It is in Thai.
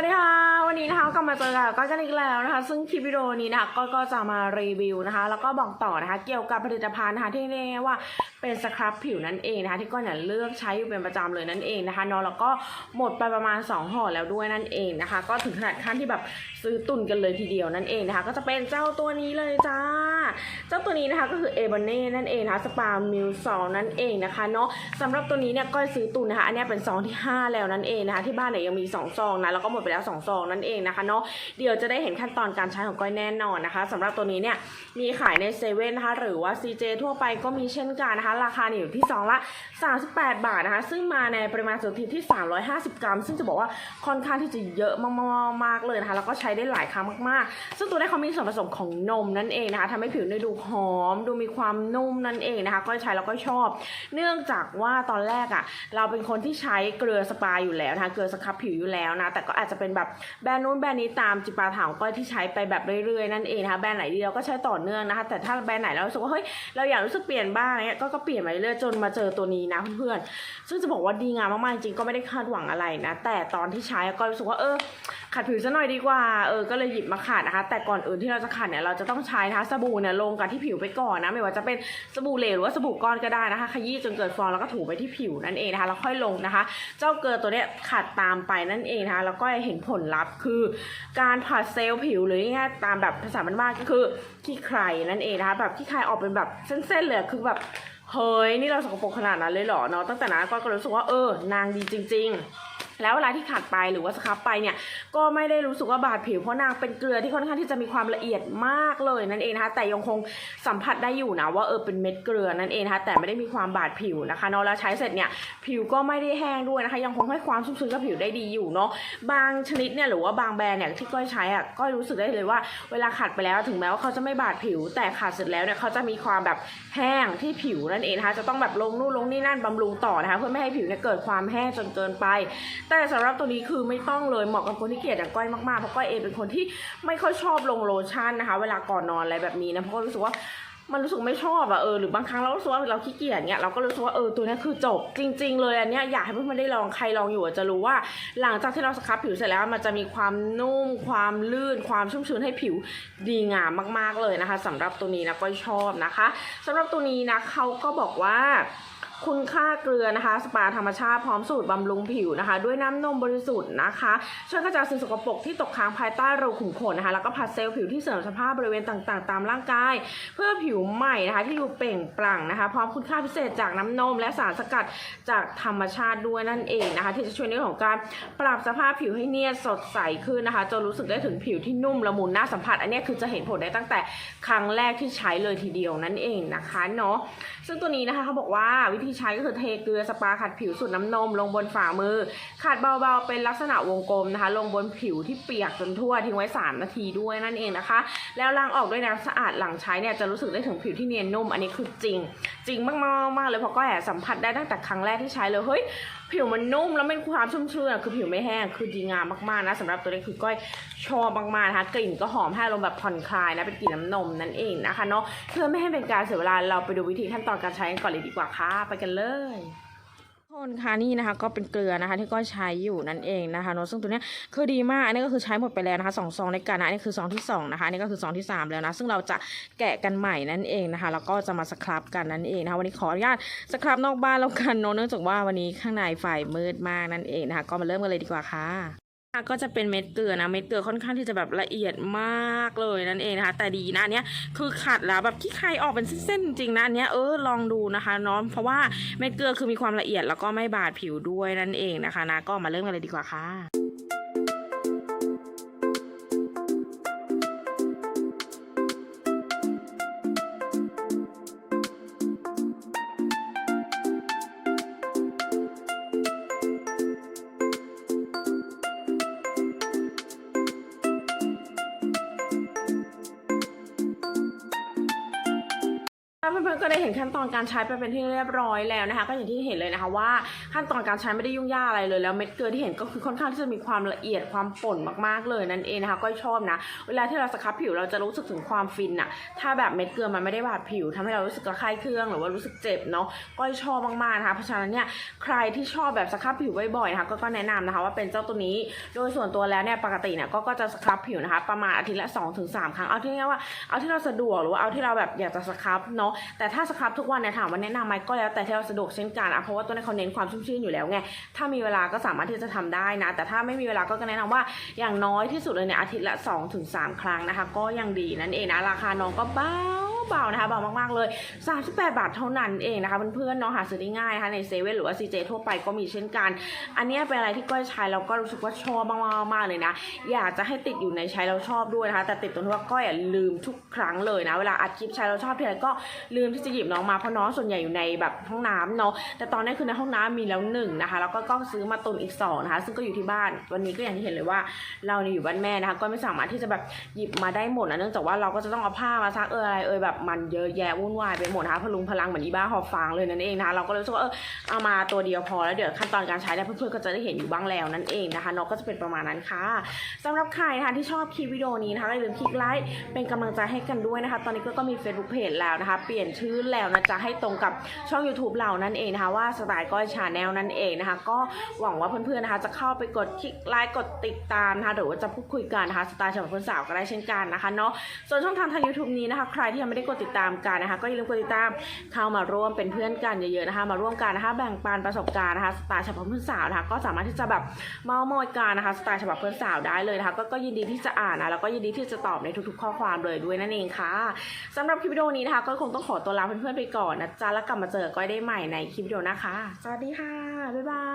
วัสดีค่ะ วันนี้นะคะกลับมาเจอกับก้อยกันอีกแล้วนะคะ ซึ่งคลิปวิดีโอนี้นะคะก้อยก็จะมารีวิวนะคะ แล้วก็บอกต่อนะคะ เกี่ยวกับผลิตภัณฑ์นะคะที่เรียกว่าเป็นสครับผิวนั่นเองนะคะที่ก้อยเนี่ยเลือกใช้อยู่เป็นประจำเลยนั่นเองนะคะเนาะแล้วก็หมดไปประมาณ 2ห่อแล้วด้วยนั่นเองนะคะ ก็ถึงขนาดขั้นที่แบบซื้อตุนกันเลยทีเดียวนั่นเองนะคะ ก็จะเป็นเจ้าตัวนี้เลยจ้า เจ้าตัวนี้นะคะก็คือเอเบเน่นั่นเองนะคะสปามิลซอลนั่นเองนะคะเนาะสำหรับตัวนี้เนี่ยก้อยซื้อตุนนะคะอันนี้เป็นซองที่ 5 แล้วนั่นเองนะคะที่บ้านเนี่ยยังมี2ซองนะแล้วก็หมดไปแล้ว2ซองนั่นเองนะคะเนาะเดี๋ยวจะได้เห็นขั้นตอนการใช้ของก้อยแน่นอนนะคะสำหรับตัวนี้เนี่ยมีขายในเซเว่นนะคะหรือว่า CJ ทั่วไปก็มีเช่นกันนะคะ ราคาอยู่ที่ซองละ 38 บาทนะคะ ซึ่งมาในปริมาณสุทธิที่ 350 กรัม ซึ่งจะบอกว่าค่อนข้างที่จะเยอะมากๆมากเลยนะคะแล้วก็ใช้ได้หลายครั้งมากๆ ซึ่งตัวนี้เขามีส่วนผสมของนมนั่นเองนะคะทำให้ผิวเนี่ยดูหอม ดูมีความนุ่มนั่นเองนะคะก็ใช้แล้วก็ชอบ เนื่องจากว่าตอนแรกอะ่ะ เราเป็นคนที่ใช้เกลือสปาอยู่แล้วนะคะเกลือสครับผิวอยู่แล้วนะแต่ก็อาจจะเป็นแบบแบรนด์นู้นแบรนด์นี้ตามจิปาถามก้อยที่ใช้ไปแบบเรื่อยๆนั่นเองนะคะแบรนด์ไหนดีเราก็ใช้ต่อเนื่องนะคะแต่ถ้าแบรนด์ไหนเรารู้สึกว่าเฮ้ยเราอยากรู้สึกเปลี่ยนบ้างเนี่ยก็ก็เปลี่ยนมาเรื่อยๆจนมาเจอตัวนี้นะเพื่อนๆซึ่งจะบอกว่าดีงามมากๆจริงๆก็ไม่ได้คาดหวังอะไรนะแต่ตอนที่ใช้ก็รู้สึกว่าเออขัดผิวซะหน่อยดีกว่าเออก็เลยหยิบมาขัดนะคะแต่ก่อนอื่นที่เราจะขัดเนี่ยเราจะต้องใช้นะคะสบู่เนี่ยลงกับที่ผิวไปก่อนนะ ไม่ว่าจะเป็นสบู่เหลวหรือว่าสบู่ก้อนก็ได้นะคะ ขยี้จนเกิดฟองแล้วก็ถูไปที่ผิวนั่นเองนะคะแล้วค่อยลงนะคะ เจ้าเกลือตัวเนี้ยขัดตามไปนั่นเองนะคะแล้วก็เห็นผลลัพธ์คือ การผัดเซลล์ผิวหรือง่ายตามแบบภาษาบ้านๆก็คือขี้ใครนั่นเองนะคะแบบขี้ใครออกเป็นแบบเส้นๆเลยคือแบบเฮ้ยนี่เราสกปรกขนาดนั้นเลยเหรอเนาะตั้งแต่นั้นก็ก็รู้สึกว่าเออนางดีจริง ๆ แล้วเวลาที่ขัดไปหรือว่าสครับไปเนี่ยก็ไม่ได้รู้สึกว่าบาดผิวเพราะนางเป็นเกลือที่ค่อนข้างที่จะมีความละเอียดมากเลยนั่นเองนะคะแต่ยังคงสัมผัสได้อยู่นะว่าเออเป็นเม็ดเกลือนั่นเองนะคะแต่ไม่ได้มีความบาดผิวนะคะเนาะแล้วใช้เสร็จเนี่ยผิวก็ไม่ได้แห้งด้วยนะคะยังคงให้ความชุ่มชื้นกับผิวได้ดีอยู่เนาะบางชนิดเนี่ยหรือว่าบางแบรนด์เนี่ยที่ก้อยใช้อะก็รู้สึกได้เลยว่า เวลาขัดไปแล้วถึงแม้ว่าเขาจะไม่บาดผิว แต่ขัดเสร็จแล้วเนี่ยเขาจะมีความแบบแห้งที่ผิวนั่นเองนะคะจะต้องแบบลงนู่นลงนี่นั่นบำรุงต่อนะคะเพื่อไม่ให้ผิวเนี่ยเกิดความแห้งจนเกินไปแต่สำหรับตัวนี้คือไม่ต้องเลยเหมาะกับคนที่เกลียดอย่างก้อยมากๆเพราะก้อยเองเป็นคนที่ไม่ค่อยชอบลงโลชั่นนะคะ เวลาก่อนนอนอะไรแบบนี้นะเพราะก็รู้สึกว่ามันรู้สึกไม่ชอบอะเออหรือบางครั้งเรารู้สึกว่าเราขี้เกียจเนี่ยเราก็รู้สึกว่าเออตัวนี้คือจบจริง ๆ เลยอันเนี้ยอยากให้เพื่อนๆได้ลองใครลองอยู่จะรู้ว่า หลังจากที่เราสครับผิวเสร็จแล้วมันจะมีความนุ่ม ความลื่น ความชุ่มชื้นให้ผิวดีงามมากๆเลยนะคะสำหรับตัวนี้นะก้อยชอบนะคะสำหรับตัวนี้นะเขาก็บอกว่า คุณค่าเกลือนะคะ สปาธรรมชาติพร้อมสูตรบำรุงผิวนะคะ ด้วยน้ำนมบริสุทธิ์นะคะช่วยกระจายสิ่งสกปรกที่ตกค้างภายใต้รูขุมขนนะคะ แล้วก็ผัดเซลล์ผิวที่เสริมสภาพบริเวณต่างๆ ตามร่างกาย เพื่อผิวใหม่นะคะ ที่ดูเปล่งปลั่งนะคะ พร้อมคุณค่าพิเศษจากน้ำนม และสารสกัดจากธรรมชาติด้วยนั่นเองนะคะ ที่จะช่วยในเรื่องของการปรับสภาพผิวให้เนียนสดใสขึ้นนะคะจนรู้สึกได้ถึงผิวที่นุ่มละมุนน่าสัมผัส อันนี้คือจะเห็นผลได้ตั้งแต่ครั้งแรกที่ใช้เลยทีเดียวนั่นเองนะคะเนาะซึ่งตัวนี้นะคะเขาบอกว่าวิธีที่ใช้ก็คือเทเกลือสปาขัดผิวสูตรน้ำนม ลงบนฝ่ามือ ขัดเบาๆ เป็นลักษณะวงกลมนะคะ ลงบนผิวที่เปียกจนทั่วทิ้งไว้ 3 นาทีด้วยนั่นเองนะคะ แล้วล้างออกด้วยน้ำสะอาดหลังใช้เนี่ยจะรู้สึกได้ถึงผิวที่เนียนนุ่ม อันนี้คือจริง จริงมากๆมากเลยเพราะก็แอบสัมผัสได้ตั้งแต่ครั้งแรกที่ใช้เลยเฮ้ยผิวมันนุ่มแล้วมันความชุ่มชื้นอะคือผิวไม่แห้งคือดีงามมากๆนะสำหรับตัวนี้คือก้อยชอบมากๆนะคะกลิ่นก็หอมให้ลมณ์แบบผ่อนคลายนะเป็นกลิ่นน้ำนมนั่นเองนะคะเนาะเพื่อไม่ให้เป็นการเสียเวลาเราไปดูวิธีขั้นตอนการใช้กันก่อนเลยดีกว่าค่ะไปกันเลยคนค่ะนี่นะคะก็เป็นเกลือนะคะที่ก็ใช้อยู่นั่นเองนะคะเนอะซึ่งตัวเนี้ยคือดีมากอันนี้ก็คือใช้หมดไปแล้วนะคะสองซองในกันนะอันนี้คือซองที่สองนะคะอันนี้ก็คือซองที่สามแล้วนะซึ่งเราจะแกะกันใหม่นั่นเองนะคะแล้วก็จะมาสครับกันนั่นเองนะคะวันนี้ขออนุญาตสครับนอกบ้านแล้วกันเนอะเนื่องจากว่าวันนี้ข้างในไฟมืดมากนั่นเองนะคะก็มาเริ่มกันเลยดีกว่าค่ะ ก็จะเป็นเม็ดเกลือนะ เม็ดเกลือค่อนข้างที่จะแบบละเอียดมากเลยนั่นเองนะคะ แต่ดีนะอันเนี้ยคือขัดแล้วแบบที่ใครออกเป็นเส้นๆจริงนะอันเนี้ยเออลองดูนะคะน้องเพราะว่าเม็ดเกลือคือมีความละเอียดแล้วก็ไม่บาดผิวด้วยนั่นเองนะคะนะก็มาเริ่มกันเลยดีกว่าค่ะ เพื่อนๆก็ได้เห็นขั้นตอนการใช้ไปเป็นที่เรียบร้อยแล้วนะคะ ก็อย่างที่เห็นเลยนะคะว่าขั้นตอนการใช้ไม่ได้ยุ่งยากอะไรเลย แล้วเม็ดเกลือที่เห็นก็คือค่อนข้างที่จะมีความละเอียดความป่นมากๆเลยนั่นเองนะคะก็ชอบนะ เวลาที่เราสครับผิวเราจะรู้สึกถึงความฟินอะถ้าแบบเม็ดเกลือมันไม่ได้บาดผิวทำให้เรารู้สึกระคายเครื่องหรือว่ารู้สึกเจ็บเนาะก็ชอบมากๆนะคะเพราะฉะนั้นเนี่ยใครที่ชอบแบบสครับผิวบ่อยๆนะคะก็ก็แนะนำนะคะว่าเป็นเจ้าตัวนี้โดยส่วนตัวแล้วเนี่ยปกติเนี่ยก็ก็จะสครับผิวนะคะ ประมาณอาทิตย์ละ2อถึงสครั้งเอาที่ง่ายๆว่าเอาที่เราสะดวกหรือว่าเอาที่เราแบบอยากจะสครับเนาะแต่ถ้าสครับทุกวันเนี่ยถามว่าแนะนำไหมก็แล้วแต่ที่เราสะดวกเช่นกันอะเพราะว่าตัวนี้เขาเน้นความชุ่มชื่นอยู่แล้วไงถ้ามีเวลาก็สามารถที่จะทำได้นะ แต่ถ้าไม่มีเวลาก็แนะนำว่าอย่างน้อยที่สุดเลยเนี่ยอาทิตย์ละ2อถึงสครั้งนะคะ ก็ยังดีนั่นเองนะราคาน้องก็เบา เบานะคะเบามากๆเลย 38 บาทเท่านั้นเองนะคะเพื่อนๆเนาะหาซื้อได้ง่ายนะคะในเซเว่นหรือว่าซีเจทั่วไปก็มีเช่นกัน อันนี้เป็นอะไรที่ก้อยใช้แล้วก็รู้สึกว่าชอบมากๆเลยนะ อยากจะให้ติดอยู่ในใช้แล้วชอบด้วยนะคะ แต่ติดตรงที่ว่าก้อยลืมทุกครั้งเลยนะ เวลาอัดคลิปใช้แล้วชอบทีไรก็ลืมที่จะหยิบน้องมาเพราะน้องส่วนใหญ่อยู่ในแบบห้องน้ำเนาะแต่ตอนนี้คือในห้องน้ำมีแล้วหนึ่งนะคะแล้วก็ก็ซื้อมาตุนอีกสองนะคะ ซึ่งก็อยู่ที่บ้านวันนี้ก็อย่างที่เห็นเลยว่า เราเนี่ยอยู่บ้านแม่นะคะ ก็ไม่สามารถที่จะแบบหยิบมาได้หมดนะเนื่องจากว่าเราก็จะต้องเอาผ้ามาซักเอออะไรเออแบบมันเยอะแยะวุ่นวายไปหมดนะคะพลุงพลังเหมือนอีบ้าหอบฟางเลยนั่นเองนะคะเราก็เลยรู้สึกว่าเออเอามาตัวเดียวพอแล้วเดี๋ยวขั้นตอนการใช้เนี่ยเพื่อนๆก็จะได้เห็นอยู่บ้างแล้วนั่นเองนะคะเนาะก็จะเป็นประมาณนั้นค่ะสำหรับใครนะคะที่ชอบคลิปวิดีโอนี้นะคะอย่าลืมคลิกไลค์เป็นกำลังใจให้กันด้วยนะคะ ตอนนี้ก็ก็มี Facebook Page แล้วนะคะ เปลี่ยนชื่อแล้วนะจ๊ะให้ตรงกับช่อง YouTube เรานั่นเองนะคะว่าสไตล์ก้อยชาแนลนั่นเองนะคะ ก็หวังว่าเพื่อนๆนะคะ จะเข้าไปกดคลิกไลค์กดติดตามนะคะหรือว่าจะพูดคุยกันนะคะสไตล์ฉบับเพื่อนสาวก็ได้เช่นกันนะคะเนาะส่วนช่องทางทาง YouTube นี้นะคะ ใครที่ยังไม่ได้กดติดตามกันนะคะ ก็อย่าลืมกดติดตามเข้ามาร่วมเป็นเพื่อนกันเยอะๆนะคะ มาร่วมกันนะคะแบ่งปันประสบการณ์นะคะสไตล์ฉบับเพื่อนสาวนะคะ ก็สามารถที่จะแบบเมาส์มอยกันนะคะสไตล์ฉบับเพื่อนสาวได้เลยนะคะก็ก็ยินดีที่จะอ่านนะแล้วก็ยินดีที่จะตอบในทุกๆ ข้อความเลยด้วยนั่นเองค่ะสำหรับคลิปวิดีโอนี้นะคะ ก็คงต้องขอตัวลาเพื่อนๆไปก่อนนะจ๊ะแล้วกลับมาเจอก้อยได้ใหม่ในคลิปวิดีโอนะคะ สวัสดีค่ะบ๊ายบาย